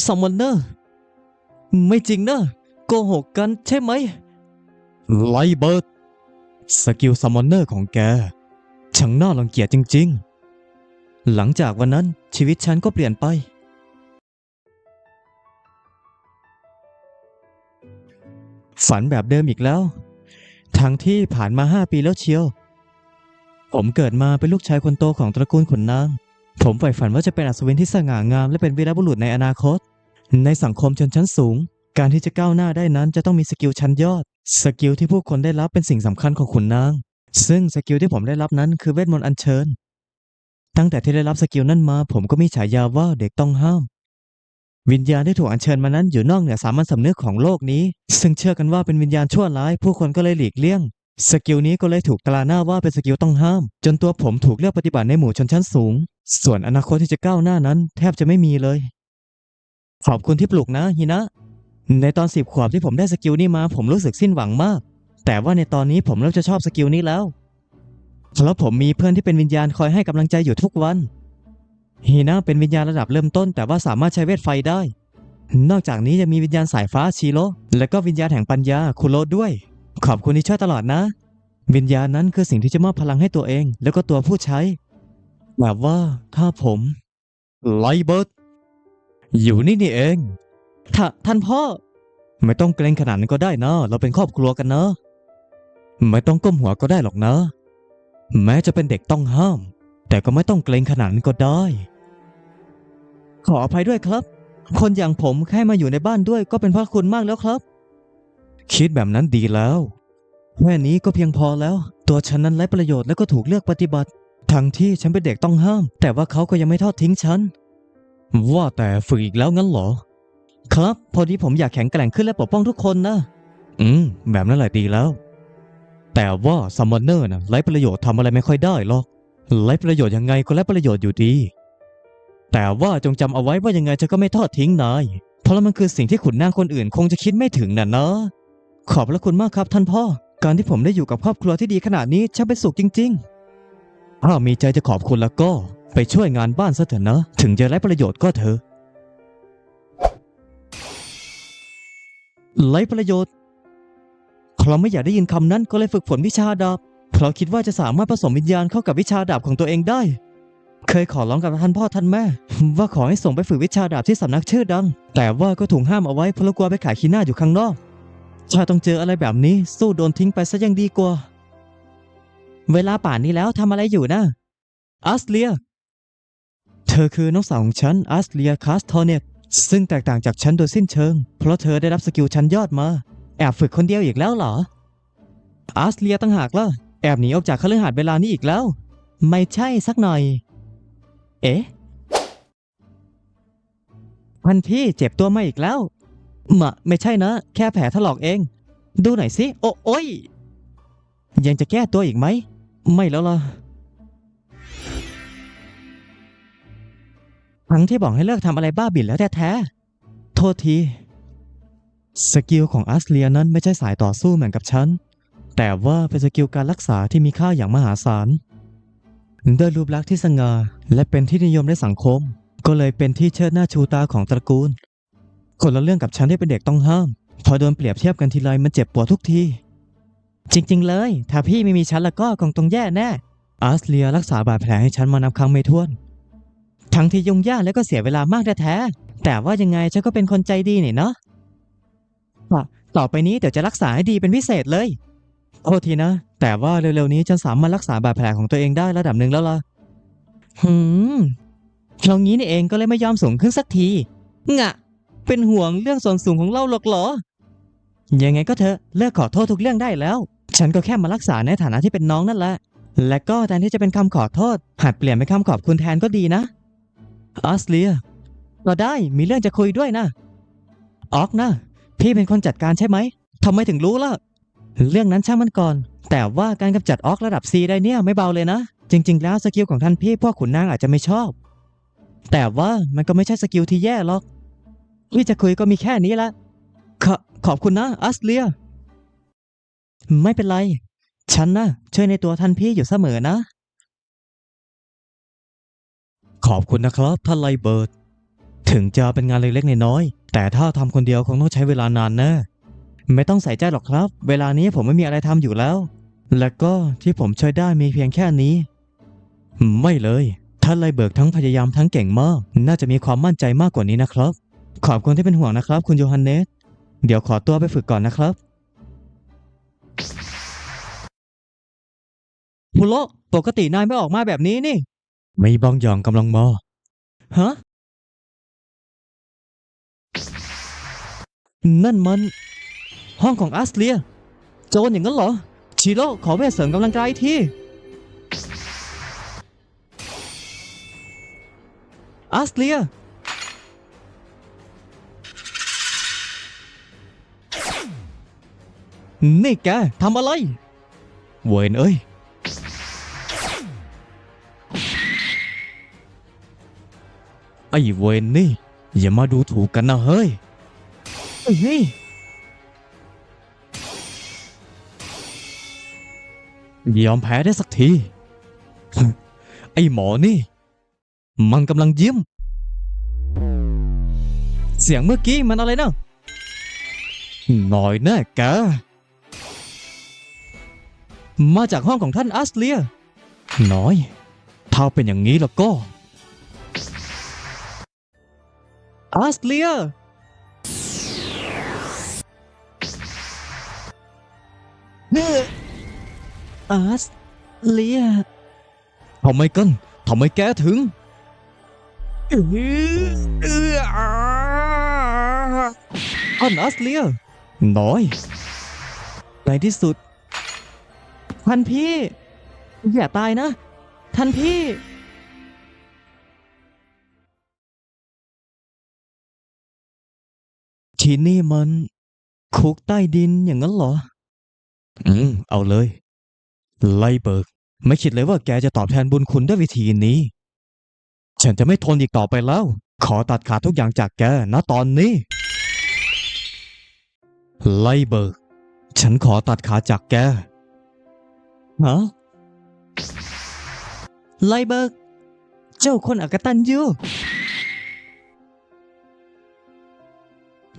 สซัมมอนเนอร์ไม่จริงนะโกหกกันใช่ไหมไลเบิร์ดสกิลซัมมอนเนอร์ของแกช่างน่ารังเกียจจริง ๆ หลังจากวันนั้นชีวิตฉันก็เปลี่ยนไป ฝันแบบเดิมอีกแล้ว ทั้งที่ผ่านมาห้าปีแล้วเชียว ผมเกิดมาเป็นลูกชายคนโตของตระกูลขุนนาง ผมใฝ่ฝันว่าจะเป็นอัศวินที่สง่างามและเป็นวีรบุรุษในอนาคต ในสังคมชนชั้นสูง การที่จะก้าวหน้าได้นั้นจะต้องมีสกิลชั้นยอด สกิลที่ผู้คนได้รับเป็นสิ่งสำคัญของขุนนาง ซึ่งสกิลที่ผมได้รับนั้นคือเวทมนต์อัญเชิญ ตั้งแต่ที่ได้รับสกิลนั้นมา ผมก็มีฉายาว่าเด็กต้องห้าม วิญญาณที่ถูกอัญเชิญมานั้นอยู่นอกเหนือสามัญสำนึกของโลกนี้ ซึ่งเชื่อกันว่าเป็นวิญญาณชั่วร้าย ผู้คนก็เลยหลีกเลี่ยง สกิลนี้ก็เลยถูกตราหน้าว่าเป็นสกิลต้องห้าม จนตัวผมถูกเลือกปฏิบัติในหมู่ชนชั้นสูง ส่วนอนาคตที่จะก้าวหน้านั้น แทบจะไม่มีเลย ขอบคุณที่ปลุกนะฮินะ ในตอนสิบขวบที่ผมได้สกิลนี้มา ผมรู้สึกสิ้นหวังมาก แต่ว่าในตอนนี้ผมเริ่มจะชอบสกิลนี้แล้วแล้วผมมีเพื่อนที่เป็นวิญญาณคอยให้กำลังใจอยู่ทุกวันฮีนะเป็นวิญญาณระดับเริ่มต้น แต่ว่าสามารถใช้เวทไฟได้ นอกจากนี้ยังมีวิญญาณสายฟ้าชิโรและก็วิญญาณแห่งปัญญาคุโรด้วย ขอบคุณที่ช่วยตลอดนะ วิญญาณนั้นคือสิ่งที่จะมอบพลังให้ตัวเอง แล้วก็ตัวผู้ใช้แบบว่าถ้าผมไลเบิร์ด อยู่นี่นี่เอง ท่าท่านพ่อ ไม่ต้องเกรงขนาดนั้นก็ได้นะ เราเป็นครอบครัวกันนะ ไม่ต้องก้มหัวก็ได้หรอกนะ แม้จะเป็นเด็กต้องห้าม แต่ก็ไม่ต้องเกรงขนาดนั้นก็ได้ ขออภัยด้วยครับ คนอย่างผมแค่มาอยู่ในบ้านด้วยก็เป็นพระคุณมากแล้วครับ คิดแบบนั้นดีแล้วแค่นี้ก็เพียงพอแล้ว ตัวฉันนั้นไร้ประโยชน์แล้วก็ถูกเลือกปฏิบัติ ทั้งที่ฉันเป็นเด็กต้องห้าม แต่ว่าเขาก็ยังไม่ทอดทิ้งฉัน ว่าแต่ฝึกอีกแล้วงั้นเหรอ ครับ พอดีผมอยากแข็งแกร่งขึ้นและปกป้องทุกคนนะ อืม แบบนั้นแหละดีแล้ว แต่ว่าซัมมอนเนอร์นะไร้ประโยชน์ทำอะไรไม่ค่อยได้หรอกไร้ประโยชน์ยังไงก็ไร้ประโยชน์อยู่ดี แต่ว่าจงจำเอาไว้ว่ายังไงฉันก็ไม่ทอดทิ้งนาย เพราะมันคือสิ่งที่ขุนนางคนอื่นคงจะคิดไม่ถึงน่ะนะ ขอบพระคุณมากครับท่านพ่อ การที่ผมได้อยู่กับครอบครัวที่ดีขนาดนี้ช่างเป็นสุขจริง ๆ ถ้ามีใจจะขอบคุณแล้วก็ ไปช่วยงานบ้านซะเถอะนะ ถึงจะไร้ประโยชน์ก็เถอะไร้ประโยชน์เพราไม่อยากได้ยินคำนั้นก็เลยฝึกฝนวิชาดาบเพราะคิดว่าจะสามารถผสมวิญญาณเข้ากับวิชาดาบของตัวเองได้ เคยขอร้องกับท่านพ่อท่านแม่ ว่าขอให้ส่งไปฝึกวิชาดาบที่สำนักชื่อดัง แต่ว่าก็ถูกห้ามเอาไว้เพราะกลัวไปขายขี้หน้าอยู่ข้างนอกชาต้องเจออะไรแบบนี้ สู้โดนทิ้งไปซะยังดีกว่า เวลาป่านนี้แล้วทำอะไรอยู่นะอัสเลีย เธอคือน้องสาวของฉันอัสเลียคาสทอเนตซึ่งแตกต่างจากฉันโดยสิ้นเชิง เพราะเธอได้รับสกิลชั้นยอดมา แอบฝึกคนเดียวอีกแล้วเหรออัสเลียตั้งหากล่ะแอบหนีออกจากคฤหาสน์เวลานี้อีกแล้ว ไม่ใช่สักหน่อย เอ๊ะพันพี่เจ็บตัวมาอีกแล้วมะไม่ใช่นะ แค่แผลถลอกเอง ดูหน่อยสิ โอโอ้ยยังจะแก้ตัวอีกไหม ไม่แล้วล่ะ ทั้งที่บอกให้เลิกทำอะไรบ้าบิ่นแล้วแท้ๆ โทษที สกิลของอัสเลียนั้นไม่ใช่สายต่อสู้เหมือนกับฉัน แต่ว่าเป็นสกิลการรักษาที่มีค่าอย่างมหาศาลด้วยรูปลักษณ์ที่สง่าและเป็นที่นิยมในสังคม ก็เลยเป็นที่เชิดหน้าชูตาของตระกูล คนละเรื่องกับฉันที่เป็นเด็กต้องห้าม พอโดนเปรียบเทียบกันทีไรมันเจ็บปวดทุกที จริง ๆ เลย ถ้าพี่ไม่มีฉันแล้วก็คงต้องแย่แน่อัสเลียรักษาบาดแผลให้ฉันมานับครั้งไม่ถ้วน ทั้งที่ยุ่งยากและก็เสียเวลามากแท้ๆแต่ว่ายังไงฉันก็เป็นคนใจดีนี่เนาะต่อไปนี้เดี๋ยวจะรักษาให้ดีเป็นพิเศษเลย โทษทีนะ แต่ว่าเร็วๆนี้ฉันสามารถรักษาบาดแผลของตัวเองได้ระดับหนึ่งแล้วล่ะหืมเราะงี้นี่เองก็เลยไม่ยอมสูงขึ้นสักที งะ เป็นห่วงเรื่องส่วนสูงของเราหรอกหรอ ยังไงก็เถอะเลิกขอโทษทุกเรื่องได้แล้ว ฉันก็แค่มารักษาในฐานะที่เป็นน้องนั่นแหละ และก็แทนที่จะเป็นคำขอโทษหัดเปลี่ยนเป็นคำขอบคุณแทนก็ดีนะ ออสเลีย ก็ได้มีเรื่องจะคุยด้วยนะ ออกนะ พี่เป็นคนจัดการใช่ไหมทำไมถึงรู้ล่ะ เรื่องนั้นช่างมันก่อน แต่ว่าการกำจัดออกระดับ C ได้เนี่ยไม่เบาเลยนะ จริง ๆ แล้วสกิลของท่านพี่พวกขุนนางอาจจะไม่ชอบ แต่ว่ามันก็ไม่ใช่สกิลที่แย่หรอกที่จะคุยก็มีแค่นี้ละขอขอบคุณนะอัสเลีย ไม่เป็นไร ฉันนะช่วยในตัวท่านพี่อยู่เสมอนะ ขอบคุณนะครับท่านไลเบิร์ดถึงจะเป็นงานเล็กๆน้อยๆแต่ถ้าทำคนเดียวคงต้องใช้เวลานานแน่ไม่ต้องใส่ใจหรอกครับ เวลานี้ผมไม่มีอะไรทำอยู่แล้ว และก็ที่ผมช่วยได้มีเพียงแค่นี้ ไม่เลย ท่านไลเบิร์กทั้งพยายามทั้งเก่งมาก น่าจะมีความมั่นใจมากกว่านี้นะครับ ขอบคุณที่เป็นห่วงนะครับ คุณโยฮันเนส เดี๋ยวขอตัวไปฝึกก่อนนะครับพุโลปกตินายไม่ออกมาแบบนี้นี่ ไมีบางย่างกำลังมาฮะ นั่นมัน ห้องของอัสเลีย โจรอย่างนั้นเหรอ ชิโร่ขอเวทเสริมกำลังกายทีอัสเลีย นี่แกทำอะไร เวนเอ้ย ไอ้เวนนี่ อย่ามาดูถูกกันนะเฮ้ยเฮ้ยยอมแพ้ได้สักที ไอ้หมอนี่ มันกำลังยิ้ม เสียงเมื่อกี้มันอะไรนะหน่อยแน่แกมาจากห้องของท่านอัสเลีย น้อย ถ้าเป็นอย่างนี้แล้วก็ อัสเลียอัสเลียทำไมกันทำไมแกถึงเอื้อเอื้อท่านอัสเลียน้อย ในที่สุด ท่านพี่ อย่าตายนะ ท่านพี่ ที่นี่มันคุกใต้ดินอย่างนั้นเหรอ อืม เอาเลย ไลเบิร์ก ไม่คิดเลยว่าแกจะตอบแทนบุญคุณด้วยวิธีนี้ ฉันจะไม่ทนอีกต่อไปแล้ว ขอตัดขาดทุกอย่างจากแกนะตอนนี้ ไลเบิร์ก ฉันขอตัดขาจากแก ฮะ ไลเบิร์ก เจ้าคนอกตันยู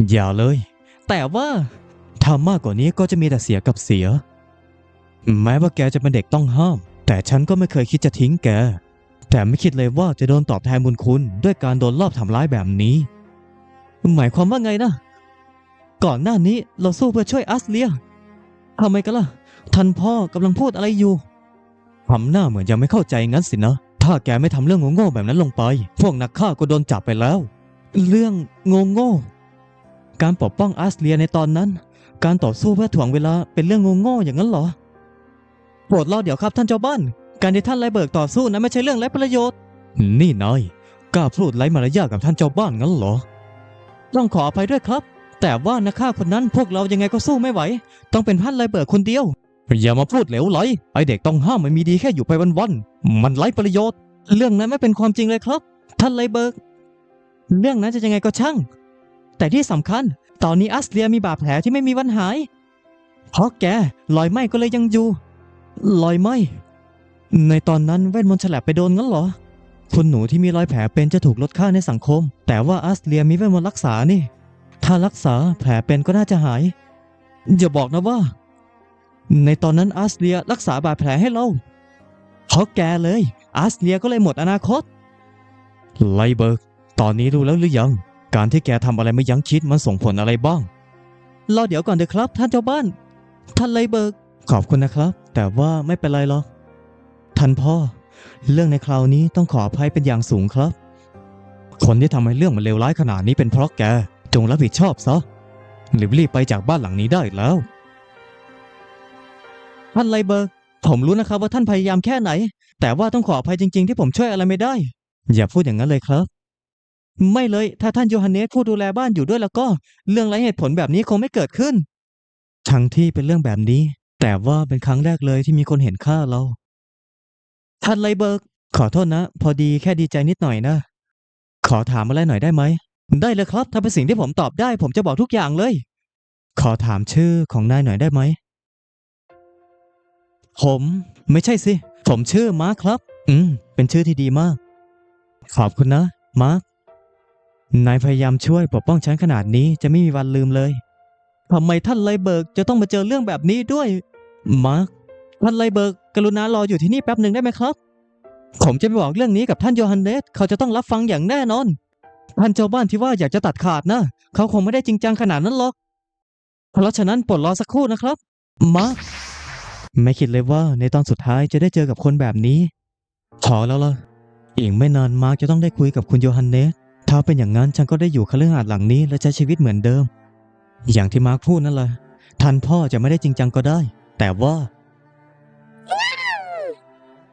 อย่าเลย แต่ว่าทำมากกว่านี้ก็จะมีแต่เสียกับเสีย แม้ว่าแกจะเป็นเด็กต้องห้าม แต่ฉันก็ไม่เคยคิดจะทิ้งแก แต่ไม่คิดเลยว่าจะโดนตอบแทนบุญคุณด้วยการโดนลอบทำร้ายแบบนี้ หมายความว่าไงนะ ก่อนหน้านี้เราสู้เพื่อช่วยอัสเลียทำไมกันล่ะ ท่านพ่อกำลังพูดอะไรอยู่ทำหน้าเหมือนยังไม่เข้าใจงั้นสินะ ถ้าแกไม่ทำเรื่องโง่ๆแบบนั้นลงไป พวกนักฆ่าก็โดนจับไปแล้ว เรื่องโง่ๆ การปกป้องอัสเลียในตอนนั้น การต่อสู้เพื่อถ่วงเวลาเป็นเรื่องโง่ๆอย่างนั้นเหรอ โปรดรอเดี๋ยวครับท่านเจ้าบ้าน การที่ท่านไลเบิร์กต่อสู้นั้นไม่ใช่เรื่องไร้ประโยชน์ นี่นายกล้าพูดไร้มารยาทกับท่านเจ้าบ้านงั้นเหรอ ต้องขออภัยด้วยครับ แต่ว่านักฆ่าคนนั้นพวกเรายังไงก็สู้ไม่ไหว ต้องเป็นท่านไลเบิร์กคนเดียว อย่ามาพูดเหลวไหลไอเด็กต้องห้ามมันมีดีแค่อยู่ไปวันๆ มันไร้ประโยชน์ เรื่องนั้นไม่เป็นความจริงเลยครับ ท่านไลเบิร์กเรื่องนั้นจะยังไงก็ช่าง แต่ที่สำคัญ ตอนนี้อัสเลียมีบาดแผลที่ไม่มีวันหาย เพราะแกรอยไหมก็เลยยังอยู่รอยไหม ในตอนนั้นเวทมนต์ฉลับไปโดนงั้นเหรอ คุณหนูที่มีรอยแผลเป็นจะถูกลดค่าในสังคม แต่ว่าอัสเลียมีเวทมนต์รักษานี่ ถ้ารักษาแผลเป็นก็น่าจะหาย อย่าบอกนะว่า ในตอนนั้นอัสเลียรักษาบาดแผลให้เราเพราะแกเลยอัสเลียก็เลยหมดอนาคตไลเบิร์กตอนนี้รู้แล้วหรือยัง การที่แกทำอะไรไม่ยั้งคิดมันส่งผลอะไรบ้าง รอเดี๋ยวก่อนเถอะครับ ท่านเจ้าบ้าน ท่านไลเบิร์กขอบคุณนะครับ แต่ว่าไม่เป็นไรหรอก ท่านพ่อ เรื่องในคราวนี้ต้องขออภัยเป็นอย่างสูงครับ คนที่ทำให้เรื่องมันเลวร้ายขนาดนี้เป็นเพราะแก จงรับผิดชอบซะรีบๆไปจากบ้านหลังนี้ได้แล้ว ท่านไลเบิร์กผมรู้นะครับว่าท่านพยายามแค่ไหน แต่ว่าต้องขออภัยจริง ๆ ที่ผมช่วยอะไรไม่ได้ อย่าพูดอย่างนั้นเลยครับ ไม่เลย ถ้าท่านโยฮันเนสผู้ดูแลบ้านอยู่ด้วยแล้วก็ เรื่องไร้เหตุผลแบบนี้คงไม่เกิดขึ้น ทั้งที่เป็นเรื่องแบบนี้ แต่ว่าเป็นครั้งแรกเลยที่มีคนเห็นค่าเราท่านไลเบิร์ก ขอโทษนะ พอดีแค่ดีใจนิดหน่อยนะ ขอถามอะไรหน่อยได้ไหม ได้เลยครับ ถ้าเป็นสิ่งที่ผมตอบได้ ผมจะบอกทุกอย่างเลย ขอถามชื่อของนายหน่อยได้ไหม ผมไม่ใช่สิ ผมชื่อมาร์คครับ อืม เป็นชื่อที่ดีมาก ขอบคุณนะ มาร์ค นายพยายามช่วยปกป้องฉันขนาดนี้จะไม่มีวันลืมเลยทำไมท่านไลเบิร์กจะต้องมาเจอเรื่องแบบนี้ด้วย มาร์คท่านไลเบิร์กกรุณารออยู่ที่นี่แป๊บหนึ่งได้ไหมครับ ผมจะไปบอกเรื่องนี้กับท่านโยฮันเนสเขาจะต้องรับฟังอย่างแน่นอน ท่านเจ้าบ้านที่ว่าอยากจะตัดขาดนะ เขาคงไม่ได้จริงจังขนาดนั้นหรอก เพราะฉะนั้นโปรดรอสักครู่นะครับ มาร์คไม่คิดเลยว่าในตอนสุดท้ายจะได้เจอกับคนแบบนี้พอแล้วล่ะ อีกไม่นานมาร์คจะต้องได้คุยกับคุณโยฮันเนส ถ้าเป็นอย่างนั้นฉันก็ได้อยู่คฤหาสน์หลังนี้และใช้ชีวิตเหมือนเดิม อย่างที่มาร์คพูดนั่นแหละท่านพ่อจะไม่ได้จริงจังก็ได้ แต่ว่า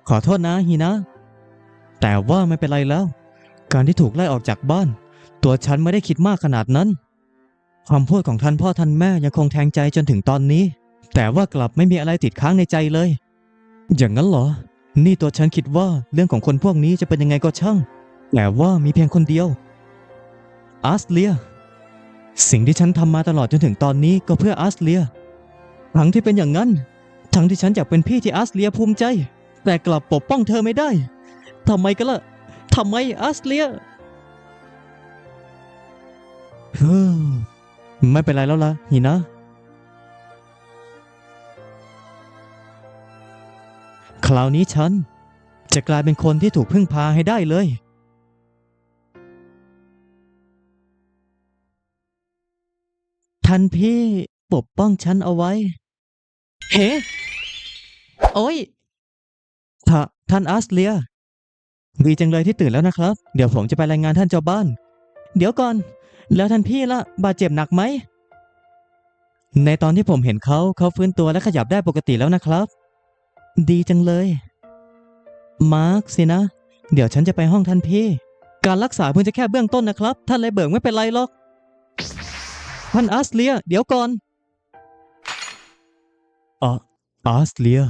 ขอโทษนะฮีนะ แต่ว่าไม่เป็นไรแล้ว การที่ถูกไล่ออกจากบ้าน ตัวฉันไม่ได้คิดมากขนาดนั้นความพูดของท่านพ่อท่านแม่ยังคงแทงใจจนถึงตอนนี้ แต่ว่ากลับไม่มีอะไรติดค้างในใจเลย อย่างนั้นเหรอ นี่ตัวฉันคิดว่าเรื่องของคนพวกนี้จะเป็นยังไงก็ช่าง แต่ว่ามีเพียงคนเดียว อาสเลีย สิ่งที่ฉันทำมาตลอดจนถึงตอนนี้ก็เพื่ออาสเลีย ทั้งที่เป็นอย่างนั้น ทั้งที่ฉันอยากเป็นพี่ที่อาสเลียภูมิใจ แต่กลับปกป้องเธอไม่ได้ทำไมกันล่ะทำไมอาสเลียเฮ้อไม่เป็นไรแล้วล่ะฮีนะ คราวนี้ฉันจะกลายเป็นคนที่ถูกพึ่งพาให้ได้เลย ท่านพี่ปกป้องฉันเอาไว้ เฮ้ โอ้ยท่าท่านอาร์สเลีย ดีจังเลยที่ตื่นแล้วนะครับ เดี๋ยวผมจะไปรายงานท่านเจ้าบ้าน เดี๋ยวก่อน แล้วท่านพี่ละบาดเจ็บหนักไหม ในตอนที่ผมเห็นเขาเขาฟื้นตัวและขยับได้ปกติแล้วนะครับ ดีจังเลย มาร์คสินะ เดี๋ยวฉันจะไปห้องท่านพี่ การรักษาเพิ่งจะแค่เบื้องต้นนะครับ ท่านเลยเบิกไม่เป็นไรหรอก ท่านอาร์สเลีย เดี๋ยวก่อนอ๋ออาร์สเลีย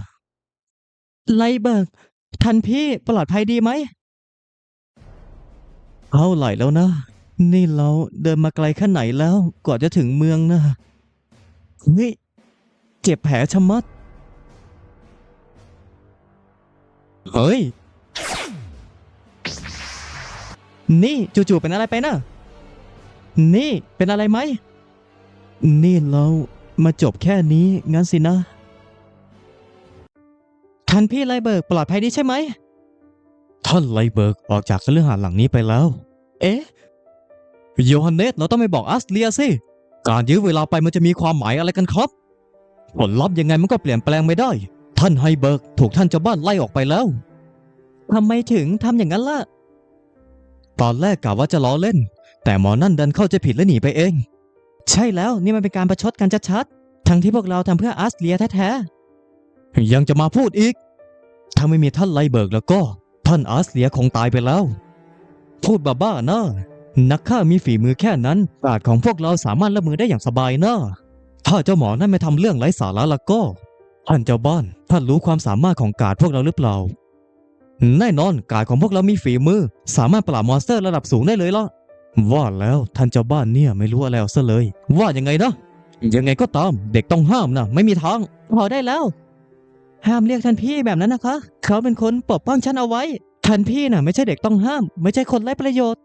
ไลเบิร์กท่านพี่ปลอดภัยดีไหม เอาไหลแล้วนะ นี่เราเดินมาไกลแค่ไหนแล้วกว่าจะถึงเมืองนะเฮ้ยเจ็บแผลชะมัด เฮ้ย นี่จู่ๆเป็นอะไรไปนะ นี่เป็นอะไรไหม นี่เรามาจบแค่นี้งั้นสินะ ท่านพี่ไลเบิร์กปลอดภัยดีใช่ไหม ท่านไลเบิร์กออกจากคฤหาสน์หลังนี้ไปแล้ว เอ๊ะ โยฮันเนสเราต้องไปบอกอัสเลียสิ การยื้อเวลาไปมันจะมีความหมายอะไรกันครับ ผลลัพธ์ยังไงมันก็เปลี่ยนแปลงไม่ได้ ท่านไฮเบิร์กถูกท่านเจ้าบ้านไล่ออกไปแล้ว ทำไมถึงทำอย่างนั้นล่ะ ตอนแรกกะว่าจะล้อเล่น แต่หมอนั่นดันเข้าใจผิดและหนีไปเอง ใช่แล้วนี่มันเป็นการประชดกันชัดๆทั้งที่พวกเราทำเพื่ออัสเลียแท้ๆยังจะมาพูดอีก ถ้าไม่มีท่านไลเบิร์กแล้วก็ ท่านอาสเลียคงตายไปแล้ว พูดบ้าๆนะนักฆ่ามีฝีมือแค่นั้นปาดของพวกเราสามารถละมือได้อย่างสบายนะถ้าเจ้าหมอนั่นไม่ทำเรื่องไร้สาระแล้วก็ท่านเจ้าบ้านท่านรู้ความสามารถของกาดพวกเราหรือเปล่าแน่นอนกาดของพวกเรามีฝีมือ สามารถปราบมอนสเตอร์ระดับสูงได้เลยล่ะ ว่าแล้วท่านเจ้าบ้านเนี่ยไม่รู้อะไรเอาซะเลย ว่ายังไงนะ ยังไงก็ตาม เด็กต้องห้ามนะไม่มีทาง พอได้แล้ว ห้ามเรียกท่านพี่แบบนั้นนะคะ เขาเป็นคนปกป้องฉันเอาไว้ ท่านพี่น่ะ ไม่ใช่เด็กต้องห้าม ไม่ใช่คนไร้ประโยชน์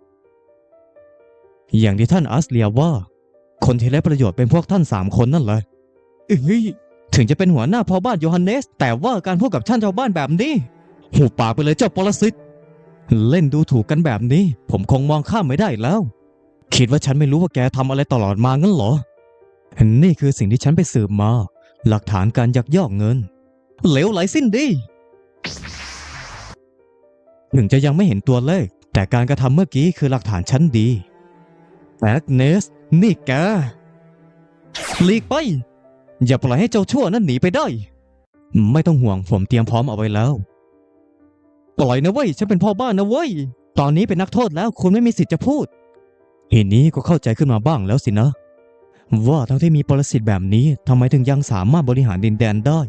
อย่างที่ท่านอัสเลียว่า คนที่ไร้ประโยชน์เป็นพวกท่านสามคนนั่นแหละเอ้ยถึงจะเป็นหัวหน้าพ่อบ้านโยฮันเนส แต่ว่าการพูดกับท่านชาวบ้านแบบนี้ หูปากไปเลยเจ้าปรสิต เล่นดูถูกกันแบบนี้ ผมคงมองข้ามไม่ได้แล้ว คิดว่าฉันไม่รู้ว่าแกทำอะไรตลอดมางั้นเหรอ นี่คือสิ่งที่ฉันไปสืบมา หลักฐานการยักยอกเงิน เหลวไหลสิ้นดี ถึงจะยังไม่เห็นตัวเลข แต่การกระทำเมื่อกี้คือหลักฐานชั้นดีแอกเนส นี่แกหลีกไป อย่าปล่อยให้เจ้าชั่วนั้นหนีไปได้ ไม่ต้องห่วงผมเตรียมพร้อมเอาไว้แล้ว ปล่อยนะเว้ย ฉันเป็นพ่อบ้านนะเว้ย ตอนนี้เป็นนักโทษแล้วคุณไม่มีสิทธิ์จะพูด ทีนี้ก็เข้าใจขึ้นมาบ้างแล้วสินะ ว่าทั้งที่มีปรสิตแบบนี้ทำไมถึงยังสามารถบริหารดินแดนได้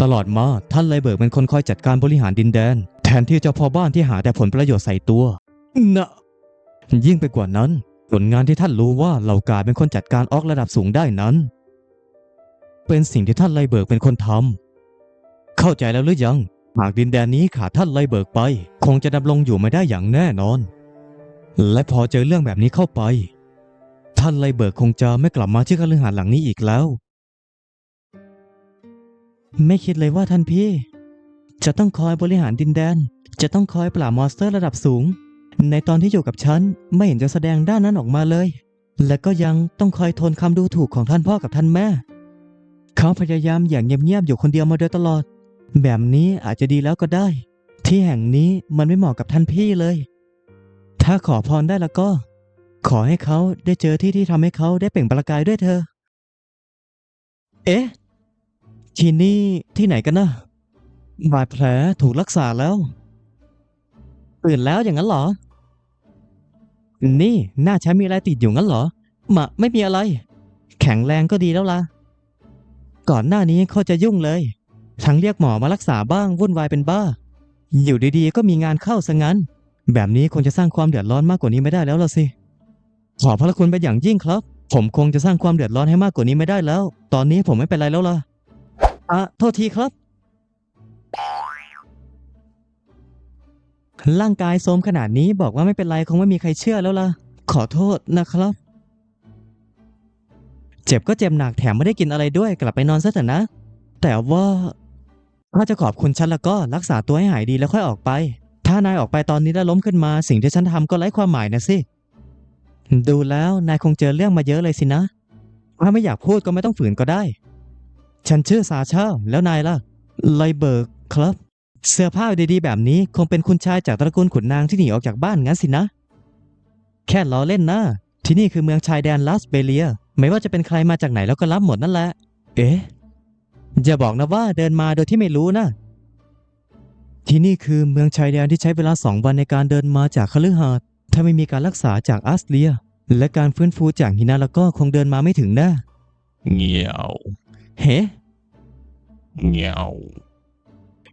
ตลอดมาท่านไลเบิร์กเป็นคนคอยจัดการบริหารดินแดน แทนที่เจ้าพ่อบ้านที่หาแต่ผลประโยชน์ใส่ตัวนะยิ่งไปกว่านั้น ผลงานที่ท่านรู้ว่าเหล่ากาเป็นคนจัดการออกระดับสูงได้นั้น เป็นสิ่งที่ท่านไลเบิร์กเป็นคนทำเข้าใจแล้วหรือยัง หากดินแดนนี้ขาดท่านไลเบิร์กไป คงจะดำรงอยู่ไม่ได้อย่างแน่นอน และพอเจอเรื่องแบบนี้เข้าไป ท่านไลเบิร์กคงจะไม่กลับมาที่คฤหาสน์หลังนี้อีกแล้ว ไม่คิดเลยว่าท่านพี่ จะต้องคอยบริหารดินแดน จะต้องคอยปราบมอนสเตอร์ระดับสูง ในตอนที่อยู่กับฉันไม่เห็นจะแสดงด้านนั้นออกมาเลย และก็ยังต้องคอยทนคำดูถูกของท่านพ่อกับท่านแม่ เขาพยายามอย่างเงียบๆอยู่คนเดียวมาโดยตลอด แบบนี้อาจจะดีแล้วก็ได้ ที่แห่งนี้มันไม่เหมาะกับท่านพี่เลย ถ้าขอพรได้แล้วก็ ขอให้เขาได้เจอที่ที่ทำให้เขาได้เปล่งประกายด้วยเธอ เอ๊ะที่นี่ที่ไหนกันนะบาดแผลถูกรักษาแล้วตื่นแล้วอย่างนั้นเหรอ นี่หน้าฉันมีอะไรติดอยู่งั้นเหรอมะไม่มีอะไร แข็งแรงก็ดีแล้วล่ะ ก่อนหน้านี้เขาจะยุ่งเลย ทั้งเรียกหมอมารักษาบ้างวุ่นวายเป็นบ้า อยู่ดีๆ ก็มีงานเข้าซะงั้น แบบนี้คงจะสร้างความเดือดร้อนมากกว่านี้ไม่ได้แล้วล่ะสิ ขอพระคุณเป็นอย่างยิ่งครับ ผมคงจะสร้างความเดือดร้อนให้มากกว่านี้ไม่ได้แล้ว ตอนนี้ผมไม่เป็นไรแล้วล่ะอะโทษทีครับ ร่างกายโทรมขนาดนี้บอกว่าไม่เป็นไรคงไม่มีใครเชื่อแล้วล่ะ ขอโทษนะครับ เจ็บก็เจ็บหนักแถมไม่ได้กินอะไรด้วยกลับไปนอนซะเถอะนะ แต่ว่า ถ้าจะขอบคุณฉันแล้วก็รักษาตัวให้หายดีแล้วค่อยออกไป ถ้านายออกไปตอนนี้แล้วล้มขึ้นมา สิ่งที่ฉันทำก็ไร้ความหมายนะสิ ดูแล้วนายคงเจอเรื่องมาเยอะเลยสินะ ถ้าไม่อยากพูดก็ไม่ต้องฝืนก็ได้ ฉันชื่อซาชาแล้วนายล่ะไลเบิร์กครับ เสื้อผ้าดีๆแบบนี้คงเป็นคุณชายจากตระกูลขุนนางที่หนีออกจากบ้านงั้นสินะ แค่ล้อเล่นนะที่นี่คือเมืองชายแดนลาสเบเลีย ไม่ว่าจะเป็นใครมาจากไหนแล้วก็รับหมดนั่นแหละ เอ๊ะ อย่าบอกนะว่าเดินมาโดยที่ไม่รู้นะ ที่นี่คือเมืองชายแดนที่ใช้เวลาสองวันในการเดินมาจากคฤหาสน์ถ้าไม่มีการรักษาจากอัสเลีย และการฟื้นฟูจากหินาแล้วก็คงเดินมาไม่ถึงแน่เงียวเฮ้เงียว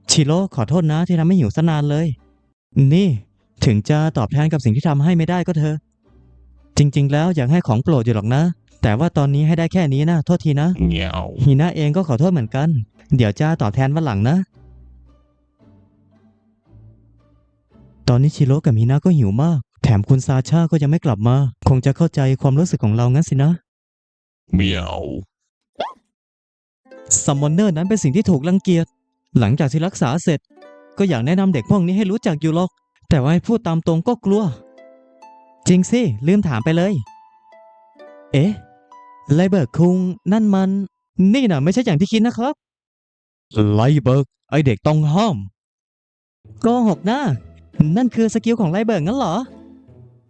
ชิโร่ขอโทษนะที่ทำให้หิวซะนานเลย นี่ถึงจะตอบแทนกับสิ่งที่ทำให้ไม่ได้ก็เถอะจริง ๆ แล้วอยากให้ของโปรดอยู่หรอกนะ แต่ว่าตอนนี้ให้ได้แค่นี้นะโทษทีนะเงียวฮีน่าเองก็ขอโทษเหมือนกัน เดี๋ยวจะตอบแทนวันหลังนะ ตอนนี้ชิโร่กับฮีน่าก็หิวมาก แถมคุณซาชาก็ยังไม่กลับมา คงจะเข้าใจความรู้สึกของเรางั้นสินะเมียวซัมมอนเนอร์นั้นเป็นสิ่งที่ถูกรังเกียจ หลังจากที่รักษาเสร็จ ก็อยากแนะนำเด็กพวกนี้ให้รู้จักอยู่หรอก แต่ว่าให้พูดตามตรงก็กลัว จริงสิ ลืมถามไปเลย เอ๊ะ ไลเบิร์กคุงนั่นมัน นี่นะไม่ใช่อย่างที่คิดนะครับ ไลเบิร์กไอเด็กต้องห้ามโกหกนะนั่นคือสกิลของไลเบิร์กงั้นเหรอ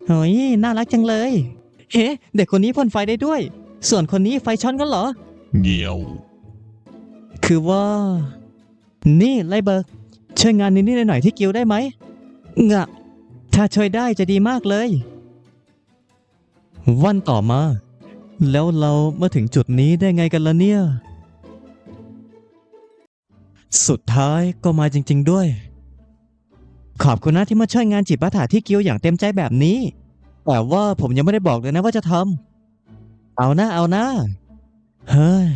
เฮ้ยน่ารักจังเลยเอ๊ะเด็กคนนี้พ่นไฟได้ด้วย ส่วนคนนี้ไฟช็อตกันเหรอเงียว คือว่า นี่ไลเบิร์กช่วยงานนิดๆหน่อยๆที่กิวได้ไหมงะถ้าช่วยได้จะดีมากเลย วันต่อมา แล้วเรามาถึงจุดนี้ได้ไงกันล่ะเนี่ย สุดท้ายก็มาจริง ๆด้วย ขอบคุณนะที่มาช่วยงานจิตประถาที่กิวอย่างเต็มใจแบบนี้ แต่ว่าผมยังไม่ได้บอกเลยนะว่าจะทำเอานะเอานะ เฮ้ย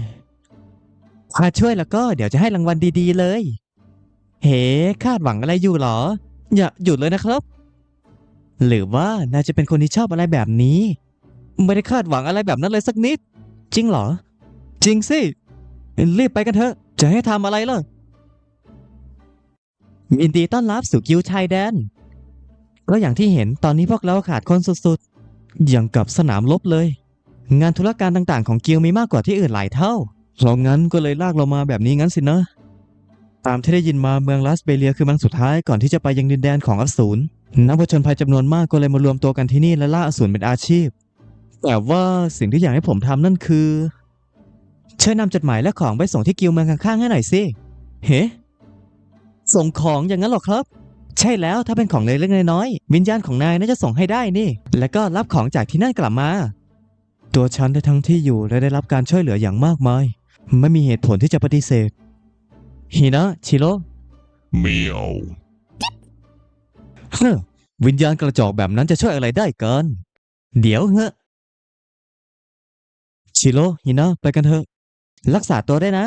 ถ้าช่วยแล้วก็เดี๋ยวจะให้รางวัลดีๆเลย เฮ้คาดหวังอะไรอยู่หรอ อย่าหยุดเลยนะครับ หรือว่าน่าจะเป็นคนที่ชอบอะไรแบบนี้ ไม่ได้คาดหวังอะไรแบบนั้นเลยสักนิด จริงเหรอ จริงสิ รีบไปกันเถอะ จะให้ทำอะไรล่ะยินดีต้อนรับสู่กิวชายแดน ก็อย่างที่เห็นตอนนี้พวกเราขาดคนสุดๆ อย่างกับสนามรบเลย งานธุรการต่างๆ ของกิวมีมากกว่าที่อื่นหลายเท่าเพราะงั้นก็เลยลากเรามาแบบนี้งั้นสินะ ตามที่ได้ยินมาเมืองลาสเบเลียคือเมืองสุดท้ายก่อนที่จะไปยังดินแดนของอสูรนักผจญภัยจำนวนมากก็เลยมารวมตัวกันที่นี่และล่าอสูรเป็นอาชีพ แต่ว่าสิ่งที่อยากให้ผมทำนั่นคือช่วยนำจดหมายและของไปส่งที่กิวเมืองข้างๆให้หน่อยสิ เฮ้ส่งของอย่างนั้นหรอครับ ใช่แล้วถ้าเป็นของเล็กๆน้อยๆวิญญาณของนายน่าจะส่งให้ได้นี่ แล้วก็รับของจากที่นั่นกลับมา ตัวฉันได้ทั้งที่อยู่และได้รับการช่วยเหลืออย่างมากมาย ไม่มีเหตุผลที่จะปฏิเสธฮินะชิโร่เมียวเฮ้อวิญญาณกระจอกแบบนั้นจะช่วยอะไรได้กัน เดี๋ยวเฮ้อะ ชิโร่ฮินะไปกันเถอะ รักษาตัวได้นะ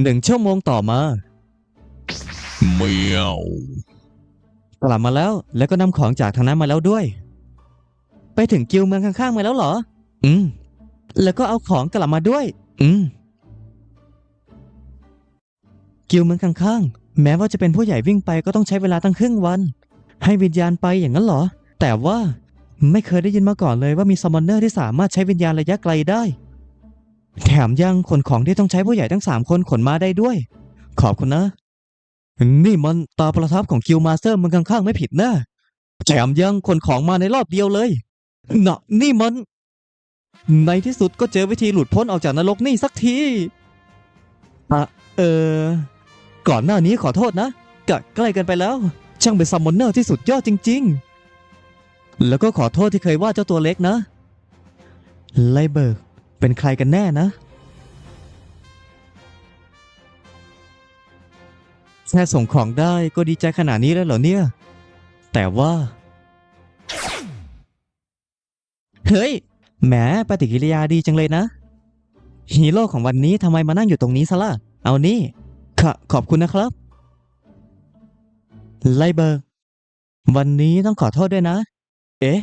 หนึ่งชั่วโมงต่อมาเมียวกลับมาแล้วแล้วก็นำของจากทางนั้นมาแล้วด้วย ไปถึงกิวเมืองข้างๆมาแล้วเหรอ อืม แล้วก็เอาของกลับมาด้วย อืม กิวเมืองข้างๆ แม้ว่าจะเป็นผู้ใหญ่วิ่งไปก็ต้องใช้เวลาตั้งครึ่งวัน ให้วิญญาณไปอย่างนั้นเหรอ แต่ว่า ไม่เคยได้ยินมาก่อนเลยว่ามีซัมมอนเนอร์ที่สามารถใช้วิญญาณระยะไกลได้ แถมยังขนของที่ต้องใช้ผู้ใหญ่ทั้งสามคนขนมาได้ด้วย ขอบคุณนะ นี่มันตาประทับของกิลมาสเตอร์มืองข้างๆไม่ผิดนะแถมยังขนของมาในรอบเดียวเลยน่ะนี่มัน ในที่สุดก็เจอวิธีหลุดพ้นออกจากนรกนี่สักทีอะเออ ก่อนหน้านี้ขอโทษนะกะใกล้กันไปแล้ว ช่างเป็นซัมมอนเนอร์ที่สุดยอดจริง ๆ แล้วก็ขอโทษที่เคยว่าเจ้าตัวเล็กนะ ไลเบิร์กเป็นใครกันแน่นะ แค่ส่งของได้ก็ดีใจขนาดนี้แล้วเหรอเนี่ย แต่ว่า เฮ้ย แหมปฏิกิริยาดีจังเลยนะ ฮีโร่ของวันนี้ทำไมมานั่งอยู่ตรงนี้ซะล่ะ เอานี่ขอขอบคุณนะครับ ไลเบิร์กวันนี้ต้องขอโทษด้วยนะ เอ๊ะ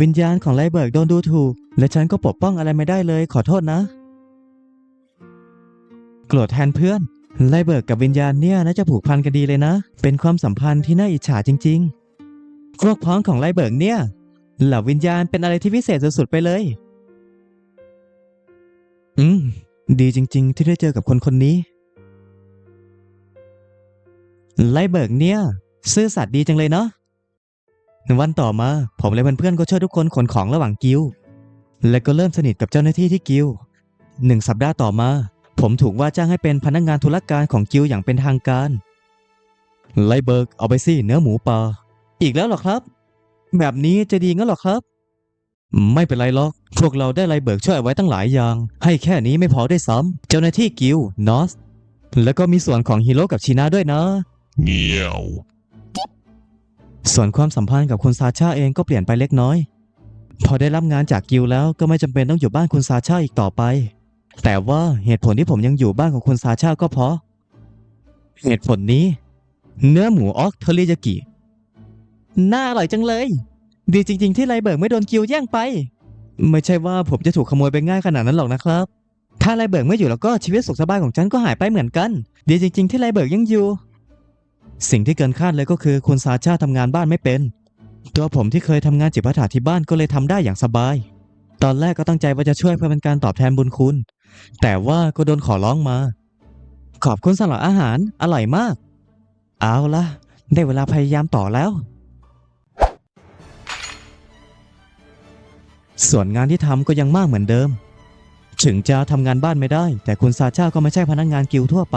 วิญญาณของไลเบิร์กโดนดูถูก และฉันก็ปกป้องอะไรไม่ได้เลยขอโทษนะ โกรธแทนเพื่อน ไลเบิร์กกับวิญญาณเนี่ยน่าจะผูกพันกันดีเลยนะ เป็นความสัมพันธ์ที่น่าอิจฉาจริงๆพวกพ้องของไลเบิร์กเนี่ย เหล่าวิญญาณเป็นอะไรที่พิเศษสุดๆไปเลย อืม ดีจริง ๆ ที่ได้เจอกับคนคนนี้ ไลเบิร์กเนี่ย ซื่อสัตย์ดีจังเลยเนาะ วันต่อมา ผมและเพื่อนๆก็ช่วยทุกคนขนของระหว่างกิลและก็เริ่มสนิทกับเจ้าหน้าที่ที่กิลหนึ่งสัปดาห์ต่อมา ผมถูกว่าจ้างให้เป็นพนักงานธุรการของกิลอย่างเป็นทางการ ไลเบิร์กเอาไปสิเนื้อหมูป่าอีกแล้วหรอครับ แบบนี้จะดีงั้นหรอครับ ไม่เป็นไรหรอก พวกเราได้ไลเบิร์กช่วยไว้ตั้งหลายอย่าง ให้แค่นี้ไม่พอได้วยซ้ำเจ้าหน้าที่กิลนอสแล้วก็มีส่วนของฮีโร่กับชีนาด้วยนะ เงียว ส่วนความสัมพันธ์กับคุณซาชาเองก็เปลี่ยนไปเล็กน้อย พอได้รับงานจากกิลแล้วก็ไม่จำเป็นต้องอยู่บ้านคุณซาชาอีกต่อไป แต่ว่าเหตุผลที่ผมยังอยู่บ้านของคุณซาชาก็เพราะ เหตุผลนี้ เนื้อหมูออกเทอริยากิน่าอร่อยจังเลย ดีจริง ๆ ที่ไลเบิร์กไม่โดนกิลแย่งไป ไม่ใช่ว่าผมจะถูกขโมยไปง่ายขนาดนั้นหรอกนะครับ ถ้าไลเบิร์กไม่อยู่แล้วก็ชีวิตสุขสบายของฉันก็หายไปเหมือนกัน ดีจริง ๆ ที่ไลเบิร์กยังอยู่ สิ่งที่เกินคาดเลยก็คือคุณซาชาทำงานบ้านไม่เป็น ตัวผมที่เคยทำงานจิปาถาที่บ้านก็เลยทำได้อย่างสบาย ตอนแรกก็ตั้งใจว่าจะช่วยเพื่อเป็นการตอบแทนบุญคุณ แต่ว่าก็โดนขอร้องมา ขอบคุณสำหรับอาหารอร่อยมาก เอาละได้เวลาพยายามต่อแล้ว ส่วนงานที่ทำก็ยังมากเหมือนเดิม ถึงจะทำงานบ้านไม่ได้ แต่คุณซาชาก็ไม่ใช่พนักงานกิลด์ทั่วไป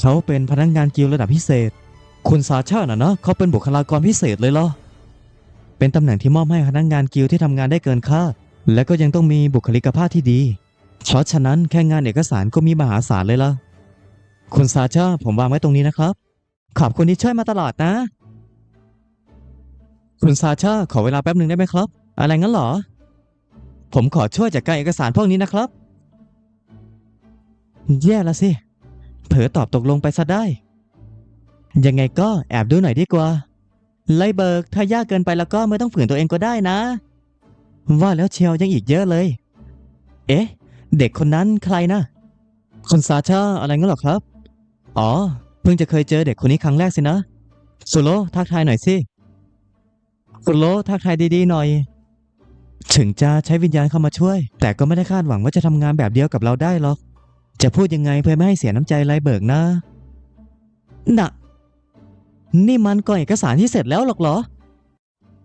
เขาเป็นพนักงานกิลระดับพิเศษ คุณซาชาน่ะนะเขาเป็นบุคลากรพิเศษเลยเหรอ เป็นตำแหน่งที่มอบให้พนักงานกิลที่ทำงานได้เกินคาด และก็ยังต้องมีบุคลิกภาพที่ดี เพราะฉะนั้นแค่งานเอกสารก็มีมหาศาลเลยล่ะ คุณซาชาผมวางไว้ตรงนี้นะครับ ขอบคุณที่ช่วยมาตลอดนะ คุณซาชาขอเวลาแป๊บหนึ่งได้ไหมครับ อะไรงั้นเหรอ ผมขอช่วยจัดการเอกสารพวกนี้นะครับ แย่ละสิ เผลอตอบตกลงไปซะได้ ยังไงก็แอบดูหน่อยดีกว่า ไลเบิร์กถ้ายากเกินไปแล้วก็ไม่ต้องฝืนตัวเองก็ได้นะ ว่าแล้วเชียวยังอีกเยอะเลย เอ๊ะ เด็กคนนั้นใครนะ คนซาชาอะไรงั้นหรอครับ อ๋อ เพิ่งจะเคยเจอเด็กคนนี้ครั้งแรกสินะสุโลทักทายหน่อยสิสุโลทักทายดีๆหน่อย ถึงจะใช้วิญญาณเข้ามาช่วย แต่ก็ไม่ได้คาดหวังว่าจะทำงานแบบเดียวกับเราได้หรอก จะพูดยังไงเพื่อไม่ให้เสียน้ำใจไลเบิร์กนะ น่ะ นี่มันก็เอกสารที่เสร็จแล้วหรอกเหรอ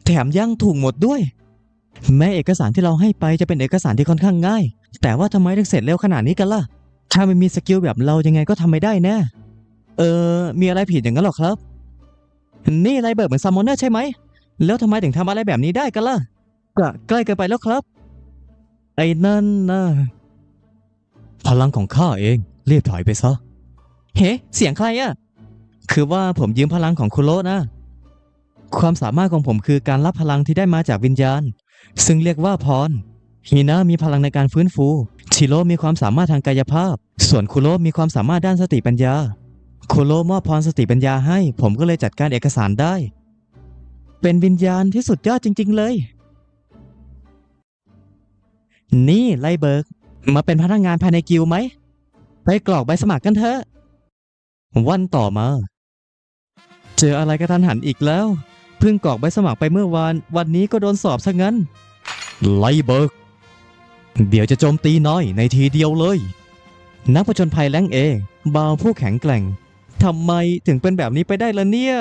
แถมยังถูกหมดด้วย แม้เอกสารที่เราให้ไปจะเป็นเอกสารที่ค่อนข้างง่าย แต่ว่าทำไมถึงเสร็จเร็วขนาดนี้กันล่ะ ถ้าไม่มีสกิลแบบเรายังไงก็ทำไม่ได้แน่ เออ มีอะไรผิดอย่างนั้นหรอครับ นี่ไลเบิร์กเหมือนซัมมอนเนอร์ใช่ไหม แล้วทำไมถึงทำอะไรแบบนี้ได้กันล่ะก็ใกล้เกินไปแล้วครับ ไอ้นั่นนะ พลังของข้าเองรีบถอยไปซะ เฮ้ เสียงใครอะคือว่าผมยืมพลังของคุโระนะ ความสามารถของผมคือการรับพลังที่ได้มาจากวิญญาณ ซึ่งเรียกว่าพรฮีนะมีพลังในการฟื้นฟู ชิโร่มีความสามารถทางกายภาพ ส่วนคุโระมีความสามารถด้านสติปัญญาโคโลมอบพรสติปัญญาให้ ผมก็เลยจัดการเอกสารได้ เป็นวิญญาณที่สุดยอดจริง ๆ เลย นี่ไลเบิร์ก มาเป็นพนักงงานภายในกิลไหม ไปกรอกใบสมัครกันเถอะ วันต่อมา เจออะไรกระทันหันอีกแล้ว เพิ่งกรอกใบสมัครไปเมื่อวาน วันนี้ก็โดนสอบซะงั้น ไลเบิร์ก เดี๋ยวจะโจมตีน้อยในทีเดียวเลย นักผจญภัยแรงเอบาวผู้แข็งแกร่งทำไมถึงเป็นแบบนี้ไปได้ล่ะเนี่ย